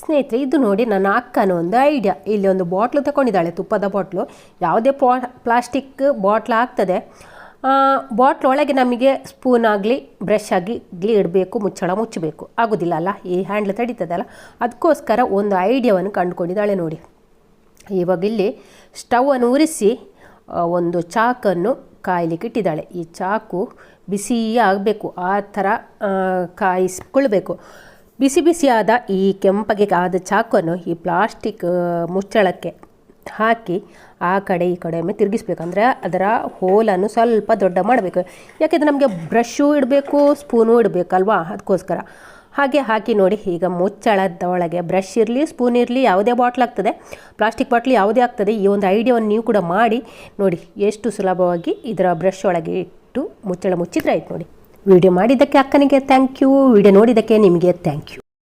ಸ್ನೇಹಿತರೆ, ಇದು ನೋಡಿ ನನ್ನ ಅಕ್ಕನ ಒಂದು ಐಡಿಯಾ ಇಲ್ಲಿ ಒಂದು ಬಾಟ್ಲು ತಗೊಂಡಿದ್ದಾಳೆ ತುಪ್ಪದ ಬಾಟ್ಲು ಯಾವುದೇ ಪ್ಲಾ ಪ್ಲಾಸ್ಟಿಕ್ ಬಾಟ್ಲ್ ಆಗ್ತದೆ. ಬಾಟ್ಲ್ ಒಳಗೆ ನಮಗೆ ಸ್ಪೂನ್ ಆಗಲಿ ಬ್ರಷ್ ಆಗಲಿ ಇಡಬೇಕು, ಮುಚ್ಚಳ ಮುಚ್ಚಬೇಕು. ಆಗೋದಿಲ್ಲ ಅಲ್ಲ? ಈ ಹ್ಯಾಂಡ್ಲ್ ತಡೀತದಲ್ಲ? ಅದಕ್ಕೋಸ್ಕರ ಒಂದು ಐಡಿಯಾವನ್ನು ಕಂಡುಕೊಂಡಿದ್ದಾಳೆ ನೋಡಿ. ಇವಾಗ ಇಲ್ಲಿ ಸ್ಟವನ್ನು ಉರಿಸಿ ಒಂದು ಚಾಕನ್ನು ಕಾಯಲಿಕ್ಕೆ ಇಟ್ಟಿದ್ದಾಳೆ. ಈ ಚಾಕು ಬಿಸಿ ಆಗಬೇಕು ಆ ಥರ ಕಾಯಿಸ್ಕೊಳ್ಬೇಕು ಬಿಸಿ ಬಿಸಿಯಾದ ಈ ಕೆಂಪಗೆ ಆದ ಚಾಕನ್ನು ಈ ಪ್ಲಾಸ್ಟಿಕ್ ಮುಚ್ಚಳಕ್ಕೆ ಹಾಕಿ ಆ ಕಡೆ ಈ ಕಡೆ ಒಮ್ಮೆ ತಿರುಗಿಸ್ಬೇಕು. ಅಂದರೆ ಅದರ ಹೋಲನ್ನು ಸ್ವಲ್ಪ ದೊಡ್ಡ ಮಾಡಬೇಕು. ಯಾಕೆಂದರೆ ನಮಗೆ ಬ್ರಷು ಇಡಬೇಕು, ಸ್ಪೂನು ಇಡಬೇಕಲ್ವಾ? ಅದಕ್ಕೋಸ್ಕರ. ಹಾಗೆ ಹಾಕಿ ನೋಡಿ, ಈಗ ಮುಚ್ಚಳದ ಒಳಗೆ ಬ್ರಷ್ ಇರಲಿ, ಸ್ಪೂನ್ ಇರಲಿ, ಯಾವುದೇ ಬಾಟ್ಲ್ ಆಗ್ತದೆ. ಪ್ಲಾಸ್ಟಿಕ್ ಬಾಟ್ಲ್ ಯಾವುದೇ ಆಗ್ತದೆ. ಈ ಒಂದು ಐಡಿಯಾವನ್ನು ನೀವು ಕೂಡ ಮಾಡಿ ನೋಡಿ, ಎಷ್ಟು ಸುಲಭವಾಗಿ ಇದರ ಬ್ರಷ್ ಒಳಗೆ ಇಟ್ಟು ಮುಚ್ಚಳ ಮುಚ್ಚಿದ್ರೆ ಆಯ್ತು ನೋಡಿ. ವಿಡಿಯೋ ಮಾಡಿದ್ದಕ್ಕೆ ಅಕ್ಕನಿಗೆ ಥ್ಯಾಂಕ್ ಯು ವಿಡಿಯೋ ನೋಡಿದ್ದಕ್ಕೆ ನಿಮಗೆ ಥ್ಯಾಂಕ್ ಯು